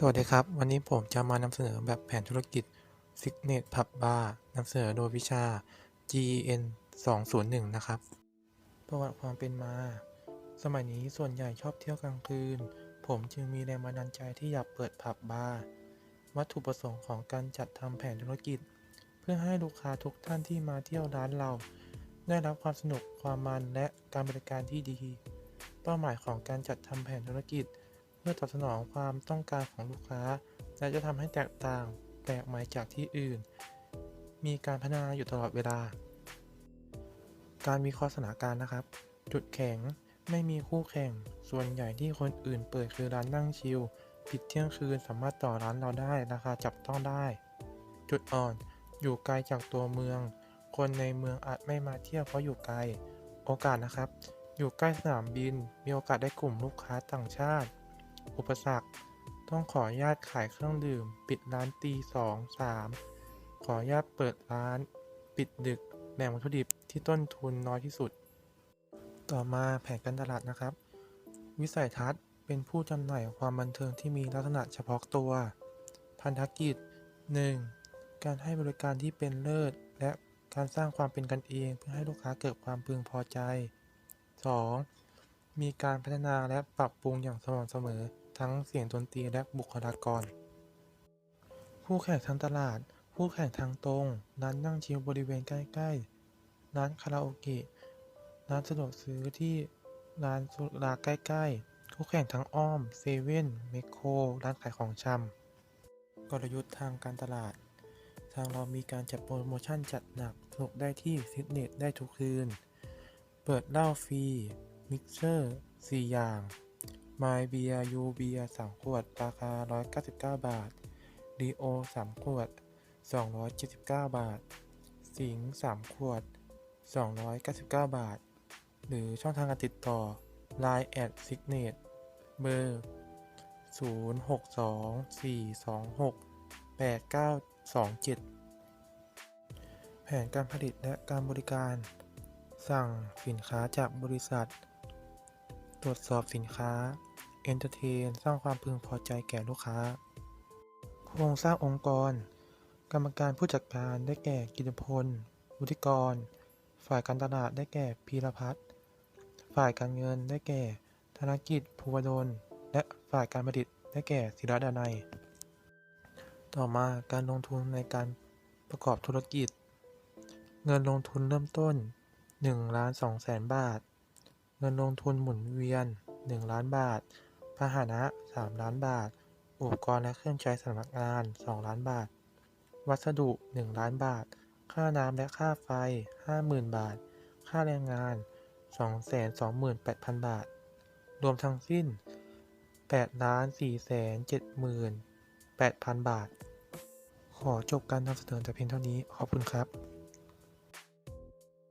สวัสดีครับ วันนี้ผมจะมานำเสนอแบบแผนธุรกิจ Signet Pub Bar นำเสนอโดยวิชา GEN 201 นะครับ ประวัติความเป็นมา สมัยนี้ส่วนใหญ่ชอบเที่ยวกลางคืน ผมจึงมีแรงบันดาลใจที่อยากเปิดผับบาร์วัตถุประสงค์ของการจัดทำแผนธุรกิจ เพื่อให้ลูกค้าทุกท่านที่มาเที่ยวร้านเรา ได้รับความสนุกความมันและการบริการที่ดี เป้าหมายของการจัดทำแผนธุรกิจเพื่อตอบสนองความต้องการของลูกค้า และจะทำให้แตกต่างแปลกใหม่จากที่อื่น มีการพัฒนาอยู่ตลอดเวลา การวิเคราะห์สถานการณ์นะครับ จุดแข็งไม่มีคู่แข่ง ส่วนใหญ่ที่คนอื่นเปิดคือร้านนั่งชิลปิดเที่ยงคืนสามารถต่อร้านเราได้ราคาจับต้องได้ จุดอ่อน อยู่ไกลจากตัวเมือง คนในเมืองอาจไม่มาเที่ยวเพราะอยู่ไกล โอกาสนะครับ อยู่ใกล้สนามบิน มีโอกาสได้กลุ่มลูกค้าต่างชาติ อุปสรรค ต้องขออนุญาตขายเครื่องดื่ม ปิดร้านตีสองสามขออนุญาตเปิดร้าน ปิดดึกแหล่งวัตถุดิบที่ต้นทุนน้อยที่สุด ต่อมาแผนการตลาดนะครับ วิสัยทัศน์เป็นผู้จำหน่ายความบันเทิงที่มีลักษณะเฉพาะตัว พันธกิจ 1. การให้บริการที่เป็นเลิศ และการสร้างความเป็นกันเองเพื่อให้ลูกค้าเกิดความพึงพอใจ 2. มีการพัฒนาและปรับปรุงอย่างสม่ำเสมอ ทั้งเสียงดนตรีและบุคลากร ผู้แข่งทางตลาด ผู้แข่งทางตรง ร้านนั่งชิลบริเวณใกล้ๆ ร้านคาราโอเกะ ร้านสะดวกซื้อที่ร้านสุราใกล้ๆ คู่แข่งทางอ้อม เซเว่น เมคโคร ร้านขายของชำ กลยุทธ์ทางการตลาด ทางเรามีการจัดโปรโมชั่นจัดหนักสนุกได้ที่ฟิตเนสได้ทุกคืน เปิดเหล้าฟรี มิกเซอร์ 4 อย่าง ไมเบียยูเบีย3ขวด ราคา 199 บาทดีโอ3ขวด 279 บาท สิง3ขวด 299 บาท หรือช่องทางการติดต่อ Line แอดซิกเนตเบอร์ 0624268927 แผนการผลิตและการบริการ สั่งสินค้าจากบริษัท ตรวจสอบสินค้าเอนเตอร์เทนสร้างความพึงพอใจแก่ลูกค้า โครงสร้างองค์กร กรรมการผู้จัดการได้แก่กิตพลวุฒิกร ฝ่ายการตลาดได้แก่พีรพัฒน์ฝ่ายการเงินได้แก่ ธนกิจภูวดล และฝ่ายการผลิตได้แก่ศิรดานัย ต่อมาการลงทุนในการประกอบธุรกิจ เงินลงทุนเริ่มต้น1ล้าน2แสนบาท เงินลงทุนหมุนเวียน 1 ล้านบาท พาหนะ 3 ล้านบาท อุปกรณ์และเครื่องใช้สำนักงาน 2 ล้านบาท วัสดุ 1 ล้านบาท ค่าน้ำและค่าไฟ 50,000 บาท ค่าแรงงาน 228,000 บาท รวมทั้งสิ้น 8 ล้าน4 7 8 0 0 0 บาท ขอจบการนำเสนอแต่เพียงเท่านี้ ขอบคุณครับ